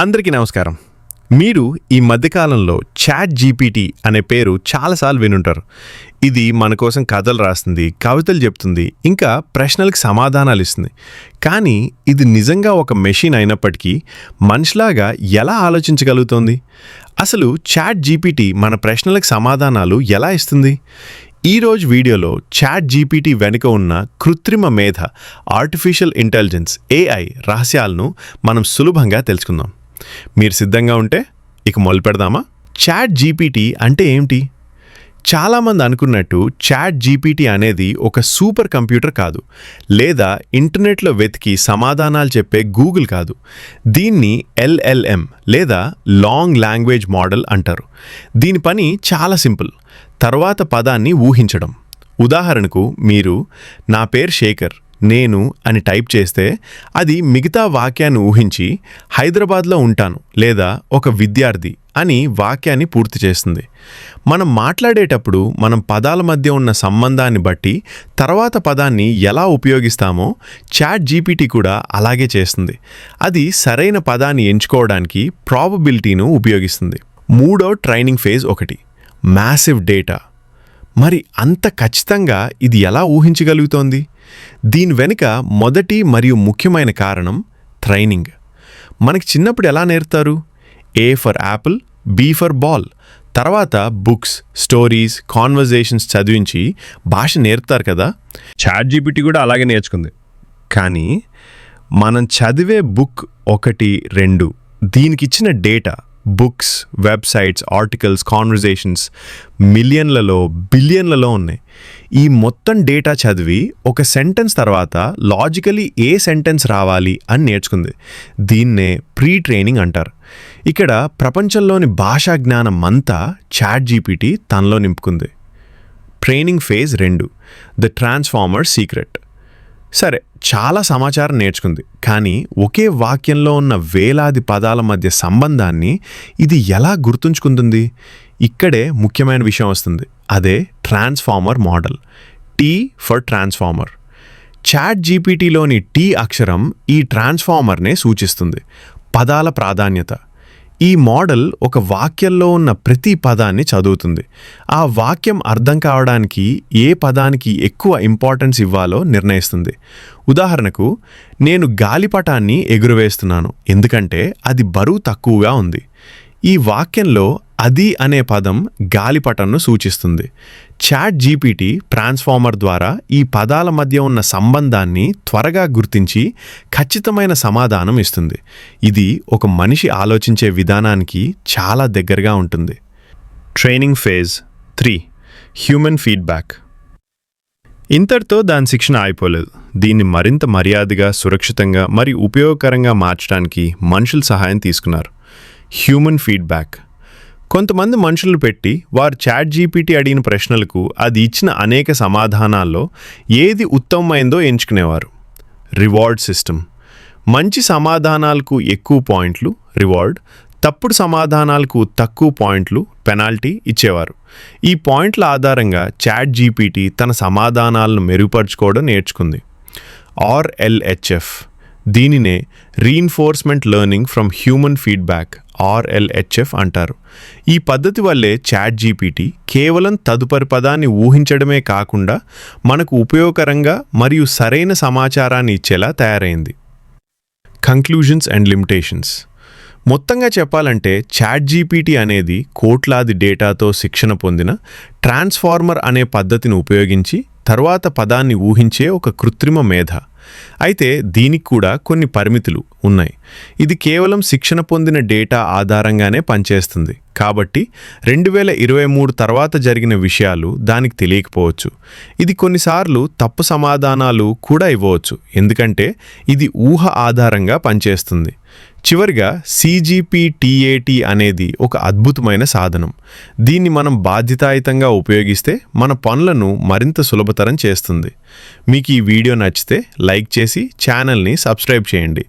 అందరికీ నమస్కారం. మీరు ఈ మధ్యకాలంలో చాట్ జీపీటీ అనే పేరు చాలాసార్లు వినుంటారు. ఇది మన కోసం కథలు రాస్తుంది కవితలు చెప్తుంది ఇంకా ప్రశ్నలకు సమాధానాలు ఇస్తుంది. కానీ ఇది నిజంగా ఒక మెషిన్ అయినప్పటికీ మనిషిలాగా ఎలా ఆలోచించగలుగుతోంది? అసలు చాట్ జీపీటీ మన ప్రశ్నలకు సమాధానాలు ఎలా ఇస్తుంది? ఈరోజు వీడియోలో చాట్ జీపీటీ వెనుక ఉన్న కృత్రిమ మేధ ఆర్టిఫిషియల్ ఇంటెలిజెన్స్ ఏఐ రహస్యాలను మనం సులభంగా తెలుసుకుందాం. మీరు సిద్ధంగా ఉంటే ఇక మొదలు పెడదామా? చాట్ జీపీటీ అంటే ఏమిటి? చాలామంది అనుకున్నట్టు చాట్ జీపీటీ అనేది ఒక సూపర్ కంప్యూటర్ కాదు. లేదా ఇంటర్నెట్లో వెతికి సమాధానాలు చెప్పే గూగుల్ కాదు. దీన్ని ఎల్ఎల్ఎం లేదా లాంగ్ లాంగ్వేజ్ మోడల్ అంటారు. దీని పని చాలా సింపుల్. తర్వాత పదాన్ని ఊహించడం. ఉదాహరణకు మీరు నా పేరు శేఖర్. నేను అని టైప్ చేస్తే అది మిగతా వాక్యాన్ని ఊహించి హైదరాబాద్లో ఉంటాను లేదా ఒక విద్యార్థి అని వాక్యాన్ని పూర్తి చేస్తుంది. మనం మాట్లాడేటప్పుడు మనం పదాల మధ్య ఉన్న సంబంధాన్ని బట్టి తర్వాత పదాన్ని ఎలా ఉపయోగిస్తామో చాట్ జీపీటీ కూడా అలాగే చేస్తుంది. అది సరైన పదాన్ని ఎంచుకోవడానికి ప్రాబబిలిటీను ఉపయోగిస్తుంది. మూడో ట్రైనింగ్ ఫేజ్ ఒకటి. Massive data. మరి అంత ఖచ్చితంగా ఇది ఎలా ఊహించగలుగుతోంది? దీని వెనుక మొదటి మరియు ముఖ్యమైన కారణం ట్రైనింగ్. మనకి చిన్నప్పుడు ఎలా నేర్తారు? A for apple B for ball తర్వాత బుక్స్ స్టోరీస్ కాన్వర్జేషన్స్ చదివించి భాష నేర్పుతారు కదా? చాట్ జీపీటీ కూడా అలాగే నేర్చుకుంది. కానీ మనం చదివే బుక్ ఒకటి రెండు దీనికిచ్చిన data books websites articles conversations మిలియన్లలో బిలియన్లలో ఉన్నాయి. ఈ మొత్తం డేటా చదివి ఒక సెంటెన్స్ తర్వాత లాజికలీ ఏ సెంటెన్స్ రావాలి అని నేర్చుకుంది. దీన్నే ప్రీ ట్రైనింగ్ అంటారు. ఇక్కడ ప్రపంచంలోని భాషా జ్ఞానం అంతా చాట్ జీపీటీ తనలో నింపుకుంది. ట్రైనింగ్ ఫేజ్ రెండు. The transformer secret. సరే చాలా సమాచారం నేర్చుకుంది. కానీ ఒకే వాక్యంలో ఉన్న వేలాది పదాల మధ్య సంబంధాన్ని ఇది ఎలా గుర్తుంచుకుంటుంది? ఇక్కడే ముఖ్యమైన విషయం వస్తుంది. అదే transformer model. T for transformer chat జీపీటీలోని T అక్షరం ఈ ట్రాన్స్ఫార్మర్నే సూచిస్తుంది. పదాల ప్రాధాన్యత. ఈ మోడల్ ఒక వాక్యంలో ఉన్న ప్రతి పదాన్ని చదువుతుంది. ఆ వాక్యం అర్థం కావడానికి ఏ పదానికి ఎక్కువ ఇంపార్టెన్స్ ఇవ్వాలో నిర్ణయిస్తుంది. ఉదాహరణకు నేను గాలిపటాన్ని ఎగురవేస్తున్నాను ఎందుకంటే అది బరువు తక్కువగా ఉంది. ఈ వాక్యంలో అది అనే పదం గాలిపటంను సూచిస్తుంది. చాట్ జీపీటీ ట్రాన్స్ఫార్మర్ ద్వారా ఈ పదాల మధ్య ఉన్న సంబంధాన్ని త్వరగా గుర్తించి ఖచ్చితమైన సమాధానం ఇస్తుంది. ఇది ఒక మనిషి ఆలోచించే విధానానికి చాలా దగ్గరగా ఉంటుంది. Training phase three human feedback. ఇంతటితో దాని శిక్షణ అయిపోలేదు దీన్ని మరింత మర్యాదగా సురక్షితంగా మరియు ఉపయోగకరంగా మార్చడానికి మనుషుల సహాయం తీసుకున్నారు. Human feedback. కొంతమంది మనుషులు పెట్టి వారు చాట్ జీపీటీ అడిగిన ప్రశ్నలకు అది ఇచ్చిన అనేక సమాధానాల్లో ఏది ఉత్తమమైందో ఎంచుకునేవారు. Reward system. మంచి సమాధానాలకు ఎక్కువ పాయింట్లు రివార్డ్ తప్పుడు సమాధానాలకు తక్కువ పాయింట్లు పెనాల్టీ ఇచ్చేవారు. ఈ పాయింట్ల ఆధారంగా చాట్ జీపీటీ తన సమాధానాలను మెరుగుపరుచుకోవడం నేర్చుకుంది. ఆర్ఎల్హెచ్ఎఫ్. దీనినే reinforcement learning from human feedback RLHF అంటారు. ఈ పద్ధతి వల్లే చాట్ జీపీటీ కేవలం తదుపరి పదాన్ని ఊహించడమే కాకుండా మనకు ఉపయోగకరంగా మరియు సరైన సమాచారాన్ని ఇచ్చేలా తయారైంది. కంక్లూజన్స్ అండ్ లిమిటేషన్స్ మొత్తంగా చెప్పాలంటే చాట్ జీపీటీ అనేది కోట్లాది డేటాతో శిక్షణ పొందిన ట్రాన్స్ఫార్మర్ అనే పద్ధతిని ఉపయోగించి తర్వాత పదాన్ని ఊహించే ఒక కృత్రిమ మేధ. అయితే దీనికి కూడా కొన్ని పరిమితులు. ఉన్నాయి. ఇది కేవలం శిక్షణ పొందిన డేటా ఆధారంగానే పనిచేస్తుంది. కాబట్టి రెండు వేల ఇరవై మూడు తర్వాత జరిగిన విషయాలు దానికి తెలియకపోవచ్చు. ఇది కొన్నిసార్లు తప్పు సమాధానాలు కూడా ఇవ్వవచ్చు. ఎందుకంటే ఇది ఊహ ఆధారంగా పనిచేస్తుంది. చివరిగా సిజిపిటిఏటి అనేది ఒక అద్భుతమైన సాధనం. దీన్ని మనం బాధ్యతాయుతంగా ఉపయోగిస్తే మన పనులను మరింత సులభతరం చేస్తుంది. మీకు ఈ వీడియో నచ్చితే లైక్ చేసి ఛానల్ని సబ్స్క్రైబ్ చేయండి.